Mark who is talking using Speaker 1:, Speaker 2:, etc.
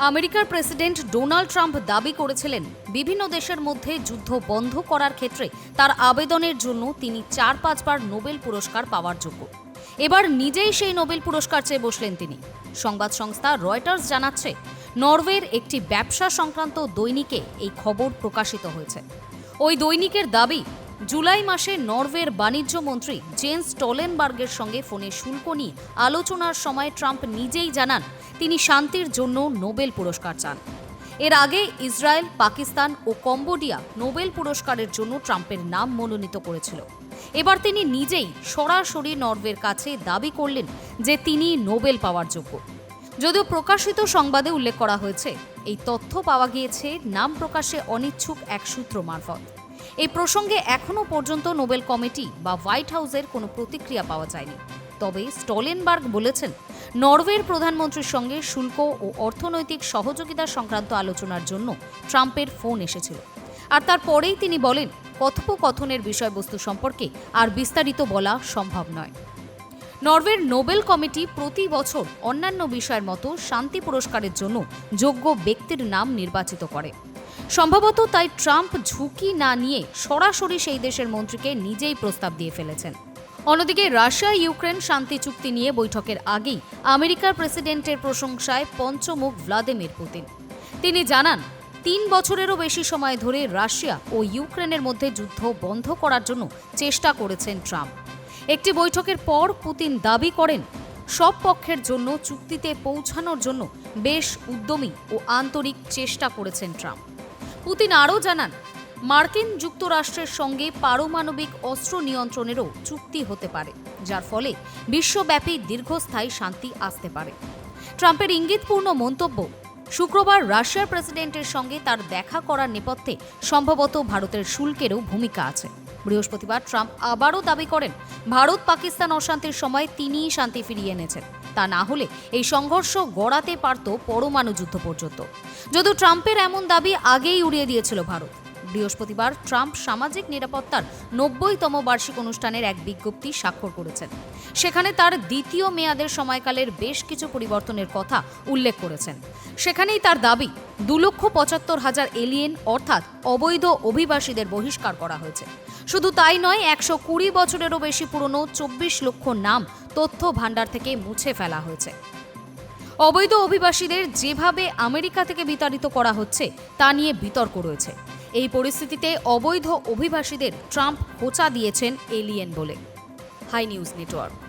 Speaker 1: আমেরিকার president Donald Trump দাবি করেছিলেন, বিভিন্ন দেশের মধ্যে যুদ্ধ বন্ধ করার ক্ষেত্রে তার আবেদনের জন্য তিনি চার পাঁচবার নোবেল পুরস্কার পাওয়ার যোগ্য। এবার নিজেই সেই নোবেল পুরস্কার চেয়ে বসলেন তিনি। সংবাদ সংস্থা রয়টার্স জানাচ্ছে, নরওয়ের একটি ব্যবসা সংক্রান্ত দৈনিকে এই খবর প্রকাশিত হয়েছে। ওই দৈনিকের দাবি জুলাই মাসে নরওয়ের বাণিজ্য মন্ত্রী জেন্স টলেনবার্গের সঙ্গে ফোনে শুল্ক নিয়ে আলোচনার সময় ট্রাম্প নিজেই জানান তিনি শান্তির জন্য নোবেল পুরস্কার চান। এর আগে ইসরায়েল, পাকিস্তান ও কম্বোডিয়া নোবেল পুরস্কারের জন্য ট্রাম্পের নাম মনোনীত করেছিল। এবার তিনি নিজেই সরাসরি নরওয়ের কাছে দাবি করলেন যে তিনি নোবেল পাওয়ার যোগ্য। যদিও প্রকাশিত সংবাদে উল্লেখ করা হয়েছে, এই তথ্য পাওয়া গিয়েছে নাম প্রকাশে অনিচ্ছুক এক সূত্র মারফত। এই প্রসঙ্গে এখনও পর্যন্ত নোবেল কমিটি বা হোয়াইট হাউসের কোনো প্রতিক্রিয়া পাওয়া যায়নি। তবে স্টলেনবার্গ বলেছেন, নরওয়ের প্রধানমন্ত্রীর সঙ্গে শুল্ক ও অর্থনৈতিক সহযোগিতা সংক্রান্ত আলোচনার জন্য ট্রাম্পের ফোন এসেছিল। আর তারপরেই তিনি বলেন, কথোপকথনের বিষয়বস্তু সম্পর্কে আর বিস্তারিত বলা সম্ভব নয়। নরওয়ের নোবেল কমিটি প্রতি বছর অন্যান্য বিষয়ের মতো শান্তি পুরস্কারের জন্য যোগ্য ব্যক্তির নাম নির্বাচিত করে। সম্ভবত তাই ট্রাম্প ঝুঁকি না নিয়ে সরাসরি সেই দেশের মন্ত্রীকে নিজেই প্রস্তাব দিয়ে ফেলেছেন। অন্যদিকে রাশিয়া, ইউক্রেন শান্তি চুক্তি নিয়ে বৈঠকের আগেই আমেরিকার প্রেসিডেন্টের প্রশংসায় পঞ্চমুখ ভ্লাদিমির পুতিন। তিনি জানান, তিন বছরেরও বেশি সময় ধরে রাশিয়া ও ইউক্রেনের মধ্যে যুদ্ধ বন্ধ করার জন্য চেষ্টা করেছেন ট্রাম্প। একটি বৈঠকের পর পুতিন দাবি করেন, সব পক্ষের জন্য চুক্তিতে পৌঁছানোর জন্য বেশ উদ্যমী ও আন্তরিক চেষ্টা করেছেন ট্রাম্প। পুতিন আরও জানান, মার্কিন যুক্তরাষ্ট্রের সঙ্গে পারমাণবিক অস্ত্র নিয়ন্ত্রণেরও চুক্তি হতে পারে, যার ফলে বিশ্বব্যাপী দীর্ঘস্থায়ী শান্তি আসতে পারে। ট্রাম্পের ইঙ্গিতপূর্ণ মন্তব্য, শুক্রবার রাশিয়ার প্রেসিডেন্টের সঙ্গে তার দেখা করার নেপথ্যে সম্ভবত ভারতের শুল্কেরও ভূমিকা আছে। বৃহস্পতিবার ট্রাম্প আবারও দাবি করেন ভারত পাকিস্তান অশান্তির সময় তিনিই শান্তি ফিরিয়ে এনেছেন। তা না হলে এই সংঘর্ষ গড়াতে পারত পরমাণু যুদ্ধ পর্যন্ত। যদিও ট্রাম্পের এমন দাবি আগেই উড়িয়ে দিয়েছিল ভারত। বৃহস্পতিবার ট্রাম্প সামাজিক নিরাপত্তার নব্বইতম বার্ষিক অনুষ্ঠানের এক বিজ্ঞপ্তি স্বাক্ষর করেছেন। সেখানে তার দ্বিতীয় মেয়াদের সময়কালের বেশ কিছু পরিবর্তনের কথা উল্লেখ করেছেন। সেখানেই তার দাবি, দু লক্ষ পঁচাত্তর হাজার এলিয়েন অর্থাৎ অবৈধ অভিবাসীদের বহিষ্কার করা হয়েছে। শুধু তাই নয়, একশো কুড়ি বছরেরও বেশি পুরনো চব্বিশ লক্ষ নাম তথ্য ভাণ্ডার থেকে মুছে ফেলা হয়েছে। অবৈধ অভিবাসীদের যেভাবে আমেরিকা থেকে বিতাড়িত করা হচ্ছে, তা নিয়ে বিতর্ক রয়েছে। এই পরিস্থিতিতে অবৈধ অভিবাসীদের ট্রাম্প হোচা দিয়েছেন এলিয়েন বলে। High news network.